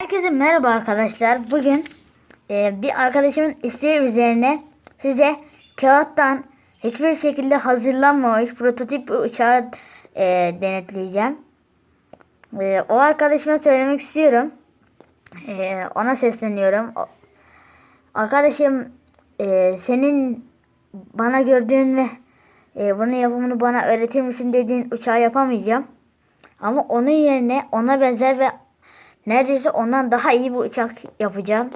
Herkese merhaba arkadaşlar. Bugün e, bir arkadaşımın isteği üzerine size kağıttan hiçbir şekilde hazırlanmamış prototip uçağı e, denetleyeceğim. E, o arkadaşıma söylemek istiyorum. E, ona sesleniyorum. O- arkadaşım e, senin bana gördüğün ve e, bunun yapımını bana öğretir misin dediğin uçağı yapamayacağım. Ama onun yerine ona benzer ve neredeyse ondan daha iyi bir uçak yapacağım.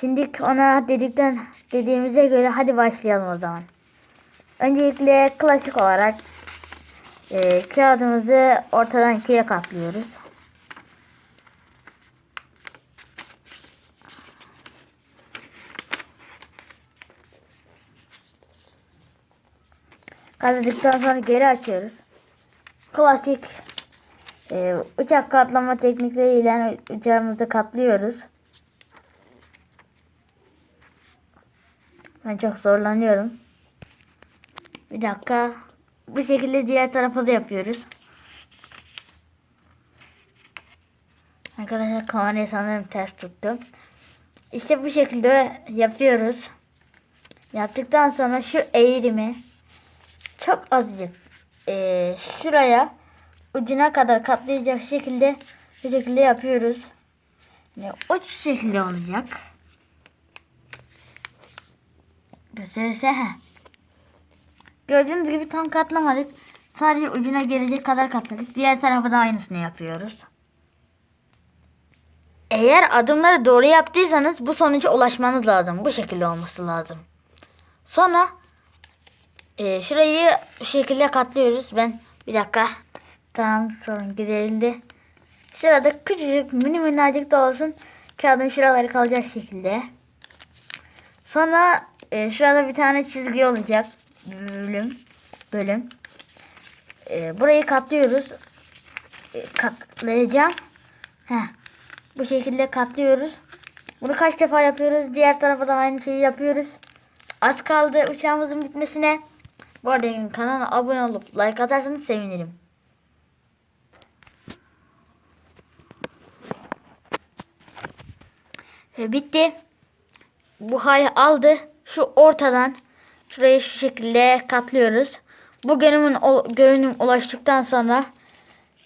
Şimdi ona dedikten dediğimize göre hadi başlayalım o zaman. Öncelikle klasik olarak e, kağıdımızı ortadan ikiye katlıyoruz. Katladıktan sonra geri açıyoruz. Klasik ee, uçak katlama teknikleriyle uçağımızı katlıyoruz. Ben çok zorlanıyorum. Bir dakika. Bu şekilde diğer tarafa da yapıyoruz. Arkadaşlar kamerayı sanırım ters tuttum. İşte bu şekilde yapıyoruz. Yaptıktan sonra şu eğrimi çok azıcık eee, şuraya ucuna kadar katlayacak şekilde bu şekilde yapıyoruz. Yani uç şekilde olacak. Gösterirse he. Gördüğünüz gibi tam katlamadık. Sadece ucuna gelecek kadar katladık. Diğer tarafa da aynısını yapıyoruz. Eğer adımları doğru yaptıysanız bu sonuca ulaşmanız lazım. Bu şekilde olması lazım. Sonra e, şurayı şu şekilde katlıyoruz. Ben bir dakika. Tamam sorun giderildi. Şurada küçücük mini minnacık da olsun. Kağıdın şuraları kalacak şekilde. Sonra e, şurada bir tane çizgi olacak. Bölüm. Bölüm. E, burayı katlıyoruz. E, katlayacağım. Heh. Bu şekilde katlıyoruz. Bunu kaç defa yapıyoruz? Diğer tarafa da aynı şeyi yapıyoruz. Az kaldı uçağımızın bitmesine. Bu arada kanala abone olup like atarsanız sevinirim. Bitti. Bu hayı aldı. Şu ortadan şurayı şu şekilde katlıyoruz. Bu görünüm, görünüm ulaştıktan sonra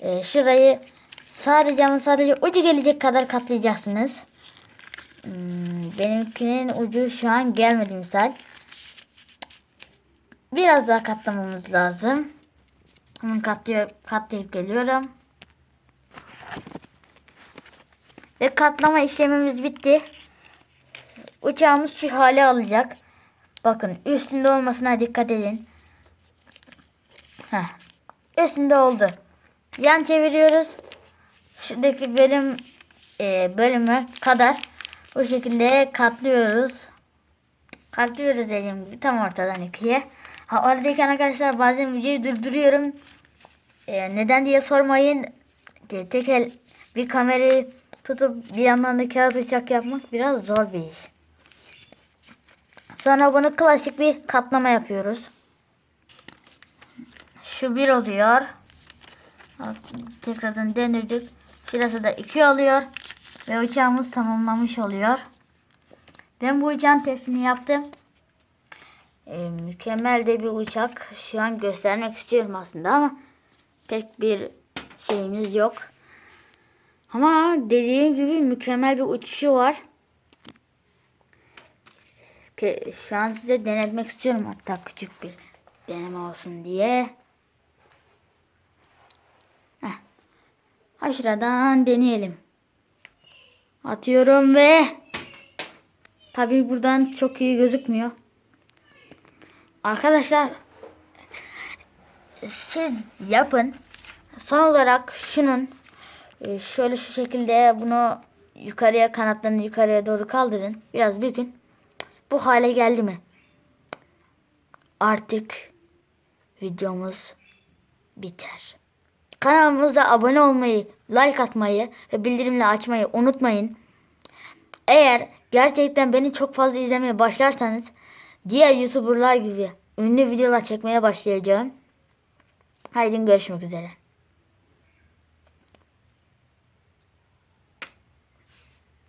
e, şurayı sadece sadece ucu gelecek kadar katlayacaksınız. Hmm, benimkinin ucu şu an gelmedi misal. Biraz daha katlamamız lazım. Hemen katlıyor, katlayıp geliyorum. Ve katlama işlemimiz bitti. Uçağımız şu hale alacak. Bakın üstünde olmasına dikkat edin. Heh. Üstünde oldu. Yan çeviriyoruz. Şuradaki bölüm e, bölümü kadar bu şekilde katlıyoruz. Katlıyoruz dediğim gibi tam ortadan ikiye. Ha oradayken arkadaşlar bazen videoyu durduruyorum. E, neden diye sormayın. Tek el bir kamerayı tutup bir yandan da kağıt uçak yapmak biraz zor bir iş. Sonra bunu klasik bir katlama yapıyoruz. Şu bir oluyor. Tekrardan döndürdük. Şurası da iki oluyor. Ve uçağımız tamamlamış oluyor. Ben bu uçağın testini yaptım. Ee, mükemmel de bir uçak. Şu an göstermek istiyorum aslında ama pek bir şeyimiz yok. Ama dediğim gibi mükemmel bir uçuşu var. Şu an size denetmek istiyorum hatta küçük bir deneme olsun diye. Heh. Ha şuradan deneyelim. Atıyorum ve tabii buradan çok iyi gözükmüyor. Arkadaşlar siz yapın. Son olarak şunun e, şöyle şu şekilde bunu yukarıya kanatlarını yukarıya doğru kaldırın. Biraz bükün. Bu hale geldi mi? Artık videomuz biter. Kanalımıza abone olmayı, like atmayı ve bildirimle açmayı unutmayın. Eğer gerçekten beni çok fazla izlemeye başlarsanız diğer YouTuber'lar gibi ünlü videolar çekmeye başlayacağım. Haydi görüşmek üzere.